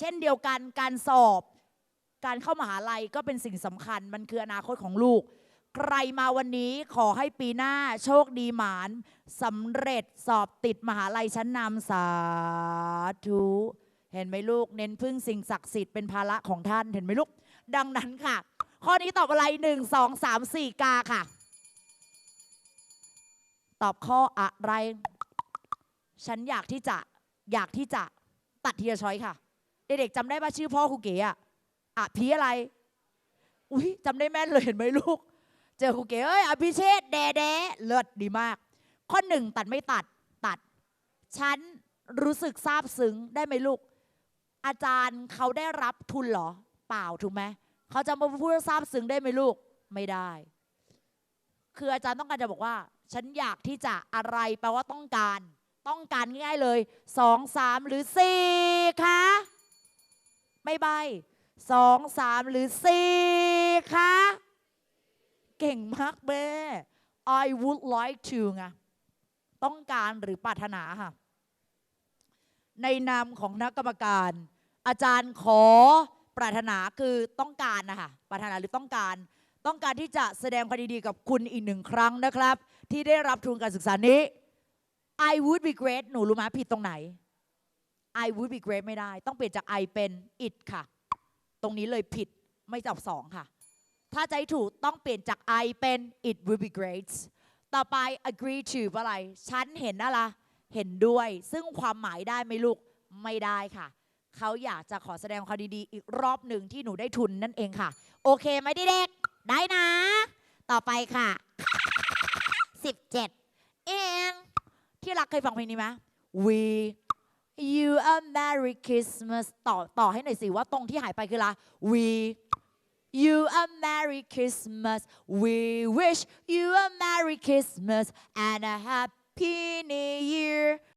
เช่นเดียวกันการสอบ การเข้ามหาลัยก็เป็นสิ่งสำคัญมันคืออนาคตของลูก ใครมาวันนี้ขอให้ปีหน้าโชคดีหมานสำเร็จสอบติดมหาลัยชั้นนำสาธุเห็นไหมลูกเน้นพึ่งสิ่งศักดิ์สิทธิ์เป็นภาระของท่านเห็นไหมลูก ดังนั้นค่ะ ข้อนี้ตอบอะไรหนึ่งสองสามสี่กาค่ะ ตอบข้ออะไร ฉันอยากที่จะอยากที่จะตัดทีละช้อยค่ะ เด็กๆจำได้ป่ะชื่อพ่อครูเก๋อะอะพีอะไร อุ้ยจำได้แม่นเลยเห็นไหมลูก เจอครูเก๋เอ้ยอภิเชษแดแดเลิศดีมาก ข้อหนึ่งตัดไม่ตัดตัด ฉันรู้สึกซาบซึ้งได้ไหมลูก อาจารย์เขาได้รับทุนเหรอ เปล่าถูกไหมเขาจะมาพูดว่าซาบซึ้งได้ไหมลูก ไม่ได้ คืออาจารย์ต้องการจะบอกว่า ฉันอยากที่จะอะไรแปลว่าต้องการ ต้องการง่ายๆเลยสองสามหรือสี่คะ ไม่ใบสองสามหรือสี่คะเก่งมากแม่ I would like to ไงต้องการหรือปรารถนาค่ะ ในนามของคณะกรรมการ อาจารย์ขอปรารถนาคือต้องการนะคะปรารถนาหรือต้องการ ต้องการที่จะแสดงความดีกับคุณอีกหนึ่งครั้งนะครับ ที่ได้รับทุนการศึกษานี้ I would be great หนูรู้ไหมผิดตรงไหน I would be great ไม่ได้ ต้องเปลี่ยนจาก I เป็น it ค่ะ ตรงนี้เลยผิดไม่จับสองค่ะ ถ้าให้ถูกต้องเปลี่ยนจาก I เป็น it would be great ต่อไป agree to อะไร ฉันเห็นอะไรเห็นด้วย ซึ่งความหมายได้ไหมลูก ไม่ได้ค่ะ เขาอยากจะขอแสดงความดีๆ อีกรอบหนึ่งที่หนูได้ทุนนั่นเองค่ะ โอเคไหมเด็กๆ ได้นะ ต่อไปค่ะ 17 เอง ที่รักเคยฟังเพลงนี้ไหม We you a merry Christmas ต่อต่อให้หน่อยสิว่าตรงที่หายไปคืออะไร We you a merry Christmas We wish you a merry Christmas and a happy new year